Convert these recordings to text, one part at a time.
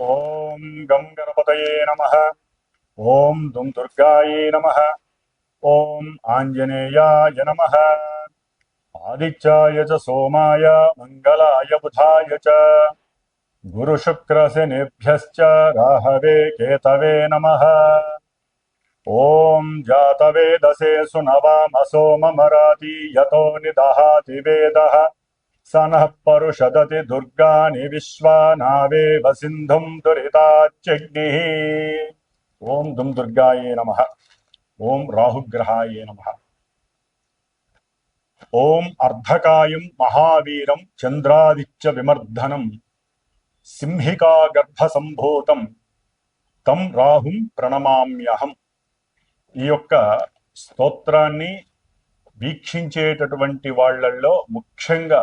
ఓం గం గణపతయే నమ ఓం దుం దుర్గాయే నమ ఓం ఆంజనేయాయ నమ ఆదిత్యాయ చ సోమాయ మంగళాయ బుధాయ చ గురుశుక్రశనిభ్యశ్చ రాహవే కేతవే నమ ఓం జాతవేదసే సునవామసో మమరాతి యతో నిదహాతి వేదః సనః పరుషదతి దుర్గాని విశ్వానావేవ సింధుం దురితాగ్ని ఓం దుం దుర్గాయే నమ ఓం రాహుగ్రహాయే నమ ఓం అర్ధకాయం మహావీరం చంద్రాదిత్య విమర్ధనం సింహికాగర్భసంభూతం తం రాహుం ప్రణమామ్యహం ఈ యొక్క స్తోత్రాన్ని వీక్షించేటటువంటి వాళ్ళల్లో ముఖ్యంగా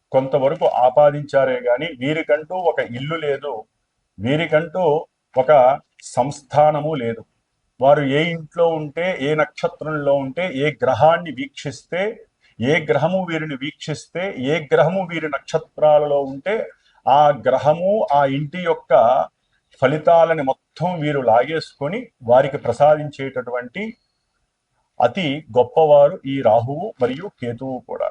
కొంతవరకు ఆపాదించారే గాని వీరికంటూ ఒక ఇల్లు లేదు. వీరికంటూ ఒక సంస్థానము లేదు. వారు ఏ ఇంట్లో ఉంటే ఏ నక్షత్రంలో ఉంటే ఏ గ్రహాన్ని వీక్షిస్తే ఏ గ్రహము వీరిని వీక్షిస్తే ఏ గ్రహము వీరి నక్షత్రాలలో ఉంటే ఆ గ్రహము ఆ ఇంటి యొక్క ఫలితాలని మొత్తం వీరు లాగేసుకొని వారికి ప్రసాదించేటటువంటి అతి గొప్పవారు ఈ రాహువు మరియు కేతువు కూడా.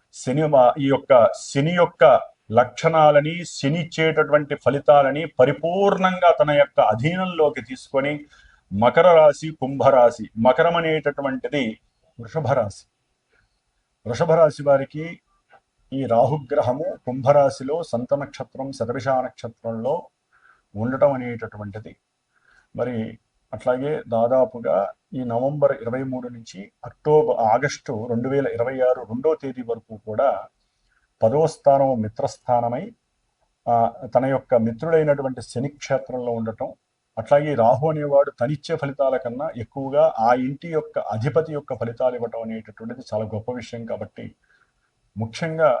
శని ఈ యొక్క శని యొక్క లక్షణాలని శనిచ్చేటటువంటి ఫలితాలని పరిపూర్ణంగా తన యొక్క అధీనంలోకి తీసుకొని మకర రాశి కుంభరాశి మకరం అనేటటువంటిది వృషభ రాశి. వృషభ రాశి వారికి ఈ రాహుగ్రహము కుంభరాశిలో సంత నక్షత్రం శతభిష నక్షత్రంలో ఉండటం అనేటటువంటిది. మరి అట్లాగే దాదాపుగా ఈ నవంబర్ ఇరవై మూడు నుంచి అక్టోబర్ ఆగస్టు రెండు వేల ఇరవై ఆరు రెండో తేదీ వరకు కూడా పదవ స్థానం మిత్రస్థానమై తన యొక్క మిత్రుడైనటువంటి శని క్షేత్రంలో ఉండటం అట్లాగే రాహు అనేవాడు తనిచ్చే ఫలితాల కన్నా ఎక్కువగా ఆ ఇంటి యొక్క అధిపతి యొక్క ఫలితాలు ఇవ్వటం అనేటటువంటిది చాలా గొప్ప విషయం కాబట్టి ముఖ్యంగా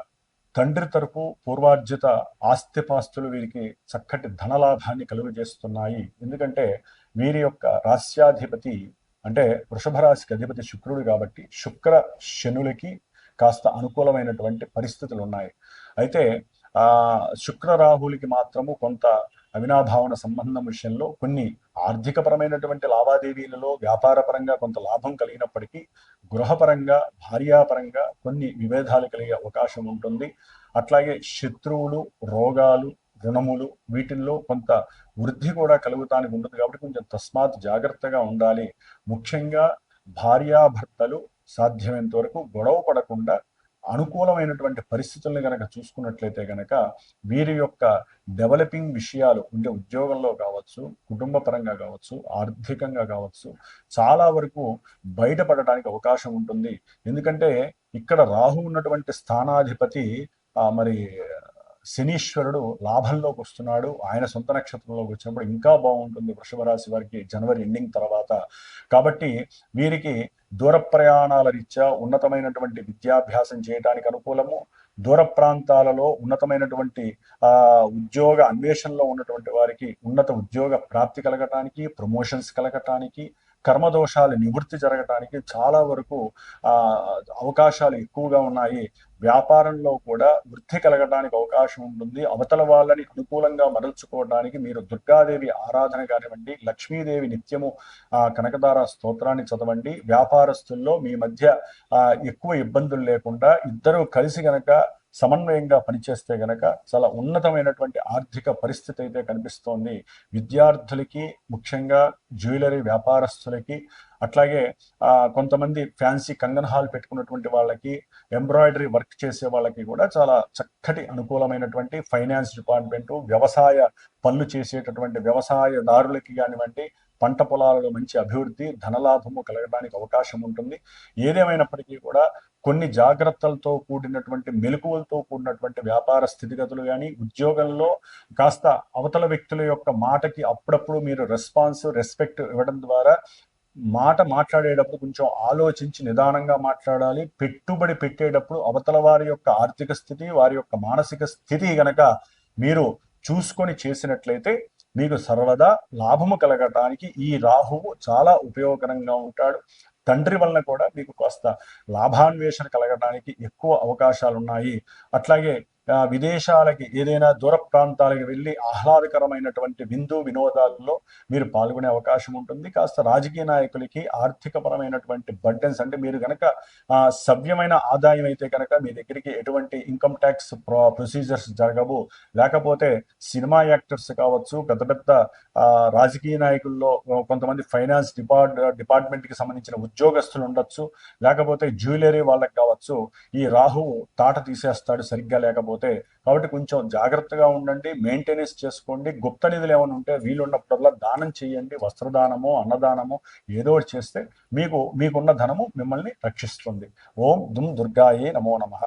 తండ్రి తరపు పూర్వార్జిత ఆస్తిపాస్తులు వీరికి చక్కటి ధనలాభాన్ని కలుగజేస్తున్నాయి. ఎందుకంటే వీరి యొక్క రాస్యాధిపతి అంటే వృషభ రాశికి అధిపతి శుక్రుడు కాబట్టి శుక్ర శనులకి కాస్త అనుకూలమైనటువంటి పరిస్థితులు ఉన్నాయి. అయితే ఆ శుక్ర రాహులకి మాత్రము కొంత అవినాభావన సంబంధం విషయంలో కొన్ని ఆర్థికపరమైనటువంటి లావాదేవీలలో వ్యాపారపరంగా కొంత లాభం కలిగినప్పటికీ గృహపరంగా భార్యాపరంగా కొన్ని విభేదాలు కలిగే అవకాశం ఉంటుంది. అట్లాగే శత్రువులు రోగాలు రుణములు వీటిల్లో కొంత వృద్ధి కూడా కలుగుతానికి ఉంటుంది కాబట్టి కొంచెం తస్మాత్ జాగ్రత్తగా ఉండాలి. ముఖ్యంగా భార్యాభర్తలు సాధ్యమైనంత వరకు గొడవ పడకుండా అనుకూలమైనటువంటి పరిస్థితుల్ని కనుక చూసుకున్నట్లయితే కనుక వీరి యొక్క డెవలపింగ్ విషయాలు అంటే ఉద్యోగంలో కావచ్చు కుటుంబ పరంగా కావచ్చు ఆర్థికంగా కావచ్చు చాలా వరకు బయటపడటానికి అవకాశం ఉంటుంది. ఎందుకంటే ఇక్కడ రాహు ఉన్నటువంటి స్థానాధిపతి మరి శనీశ్వరుడు లాభంలోకి వస్తున్నాడు. ఆయన సొంత నక్షత్రంలోకి వచ్చినప్పుడు ఇంకా బాగుంటుంది వృషభ రాశి వారికి జనవరి ఎండింగ్ తర్వాత. కాబట్టి వీరికి దూర ప్రయాణాల రీత్యా ఉన్నతమైనటువంటి విద్యాభ్యాసం చేయడానికి అనుకూలము. దూర ప్రాంతాలలో ఉన్నతమైనటువంటి ఆ ఉద్యోగ అన్వేషణలో ఉన్నటువంటి వారికి ఉన్నత ఉద్యోగ ప్రాప్తి కలగటానికి ప్రమోషన్స్ కలగటానికి కర్మదోషాలు నివృత్తి జరగటానికి చాలా వరకు ఆ అవకాశాలు ఎక్కువగా ఉన్నాయి. వ్యాపారంలో కూడా వృద్ధి కలగడానికి అవకాశం ఉంటుంది. అవతల వాళ్ళని అనుకూలంగా మరల్చుకోవడానికి మీరు దుర్గాదేవి ఆరాధన కానివ్వండి లక్ష్మీదేవి నిత్యము ఆ కనకదార స్తోత్రాన్ని చదవండి. వ్యాపారస్తుల్లో మీ మధ్య ఆ ఎక్కువ ఇబ్బందులు లేకుండా ఇద్దరు కలిసి గనక సమన్వయంగా పనిచేస్తే గనక చాలా ఉన్నతమైనటువంటి ఆర్థిక పరిస్థితి అయితే కనిపిస్తోంది. విద్యార్థులకి ముఖ్యంగా జ్యువెలరీ వ్యాపారస్తులకి అట్లాగే కొంతమంది ఫ్యాన్సీ కంగన్ హాల్ పెట్టుకున్నటువంటి వాళ్ళకి ఎంబ్రాయిడరీ వర్క్ చేసే వాళ్ళకి కూడా చాలా చక్కటి అనుకూలమైనటువంటి ఫైనాన్స్ డిపార్ట్మెంటు వ్యవసాయ పనులు చేసేటటువంటి వ్యవసాయదారులకి కానివ్వండి పంట పొలాలలో మంచి అభివృద్ధి ధనలాభము కలగడానికి అవకాశం ఉంటుంది. ఏదేమైనప్పటికీ కూడా కొన్ని జాగ్రత్తలతో కూడినటువంటి మెలకువలతో కూడినటువంటి వ్యాపార స్థితిగతులు కానీ ఉద్యోగంలో కాస్త అవతల వ్యక్తుల యొక్క మాటకి అప్పుడప్పుడు మీరు రెస్పాన్స్ రెస్పెక్ట్ ఇవ్వడం ద్వారా మాట మాట్లాడేటప్పుడు కొంచెం ఆలోచించి నిదానంగా మాట్లాడాలి. పెట్టుబడి పెట్టేటప్పుడు అవతల వారి యొక్క ఆర్థిక స్థితి వారి యొక్క మానసిక స్థితి గనక మీరు చూసుకొని చేసినట్లయితే మీకు సర్వదా లాభము కలగటానికి ఈ రాహువు చాలా ఉపయోగకరంగా ఉంటాడు. తండ్రి వలన కూడా మీకు కాస్త లాభాన్వేషణ కలగడానికి ఎక్కువ అవకాశాలు ఉన్నాయి అట్లాగే విదేశాలకి ఏదైనా దూర ప్రాంతాలకు వెళ్ళి ఆహ్లాదకరమైనటువంటి విందు వినోదాల్లో మీరు పాల్గొనే అవకాశం ఉంటుంది. కాస్త రాజకీయ నాయకులకి ఆర్థికపరమైనటువంటి బర్డెన్స్ అంటే మీరు గనక ఆ, సవ్యమైన ఆదాయం అయితే కనుక మీ దగ్గరికి ఎటువంటి ఇన్కమ్ ట్యాక్స్ ప్రొసీజర్స్ జరగవు. లేకపోతే సినిమా యాక్టర్స్ కావచ్చు పెద్ద పెద్ద ఆ, రాజకీయ నాయకుల్లో కొంతమంది ఫైనాన్స్ డిపార్ట్ డిపార్ట్మెంట్కి సంబంధించిన ఉద్యోగస్తులు ఉండొచ్చు. లేకపోతే జ్యువెలరీ వాళ్ళకి కావచ్చు. ఈ రాహువు తాట తీసేస్తాడు సరిగ్గా లేకపోతే పోతే కాబట్టి కొంచెం జాగ్రత్తగా ఉండండి మెయింటెనెన్స్ చేసుకోండి. గుప్త నిధులు ఏమైనా ఉంటే వీలున్నప్పుడల్లా దానం చేయండి. వస్త్రదానమో అన్నదానమో ఏదో చేస్తే మీకు మీకున్న ధనము మిమ్మల్ని రక్షిస్తుంది. ఓం దుమ్ దుర్గాయే నమో నమః.